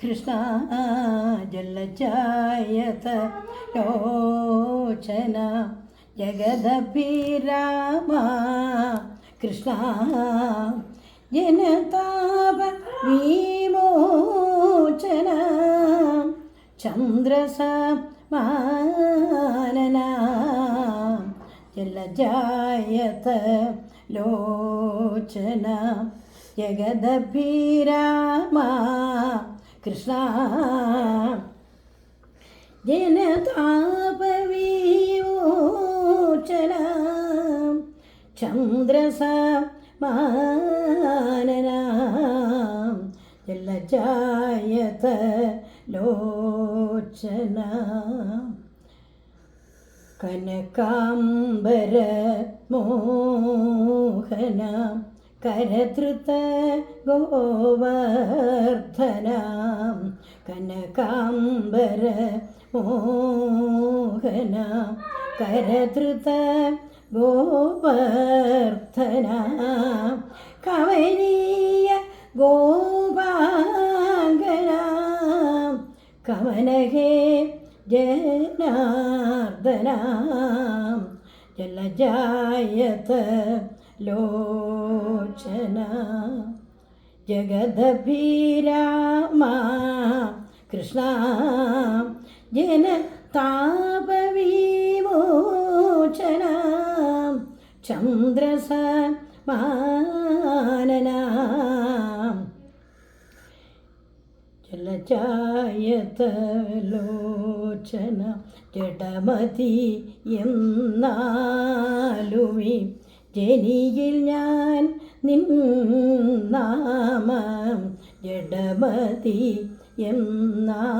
കൃഷ്ണ ജലജായത ലോചന ജഗദഭിരാമ കൃഷ്ണ ജനതാപ വിമോചന ചന്ദ്രസമാനന ജലജായത ലോചന ജഗദഭിരാമ കൃഷ്ണ. ജനതാപവിമോചന ചന്ദ്രസമാനന ജലജായത ലോചന. കനകാംബര മോഹന. കരധൃത ഗോവർദ്ധന കനകാംബര മോഹന കരധൃത ഗോവർദ്ധന കവനീയ ഗോപാംഗന. കമനഹേ ജനാർദ്ദന ജലജായത ലോചന. ജഗദഭിരാമ കൃഷ്ണ ജന താപവിമോചന ചന്ദ്രസമാനന ജലജായതലോചന ജഡമതി എന്നാലുമി ജനിയിൽ ഞാൻ നിന്നാമം ജഡമതി എന്നാലുമി.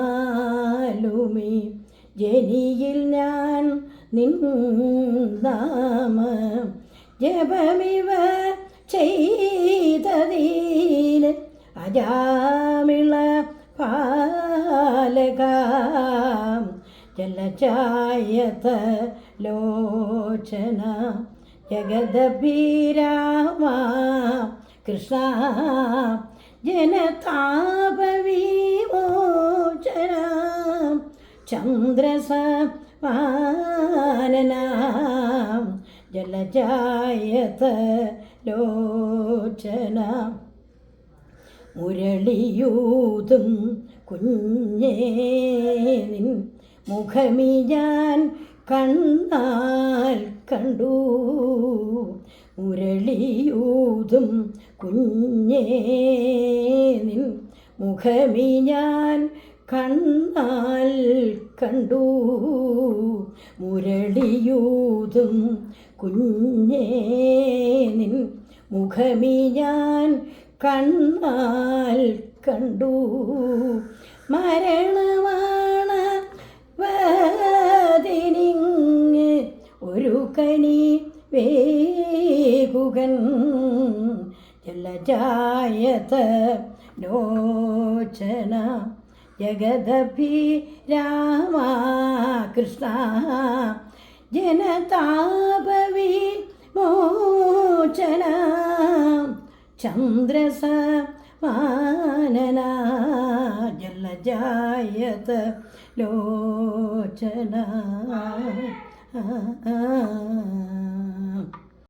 ജനിയിൽ ഞാൻ നിന്നാമം ജപമിവ ചെയ്തതീന് അജാമിള പാലകാം ജലചായത ലോചന ജഗദഭിരാമ കൃഷ്ണ ജനതാപവിമോചന ചന്ദ്രസമാനന ജലജായത ലോചന മുരളിയൂതും കുഞ്ഞേ മുഖമിയാൻ കണ്ണാൽ കണ്ടു. മുരളിയൂതും കുഞ്ഞേ നിൻ മുഖമി ഞാൻ കണ്ണാൽ കണ്ടു. മുരളിയൂതും കുഞ്ഞേ നിൻ മുഖമി ഞാൻ കണ്ണാൽ കണ്ടു. മരണമാണ് കനി വേഗുകൻ ജലജായത ലോചന ജഗദഭി Rama Krishna ജനതാപവി മോചന ചന്ദ്രസമാനന ജലജായത ലോചന ah, ah, ah.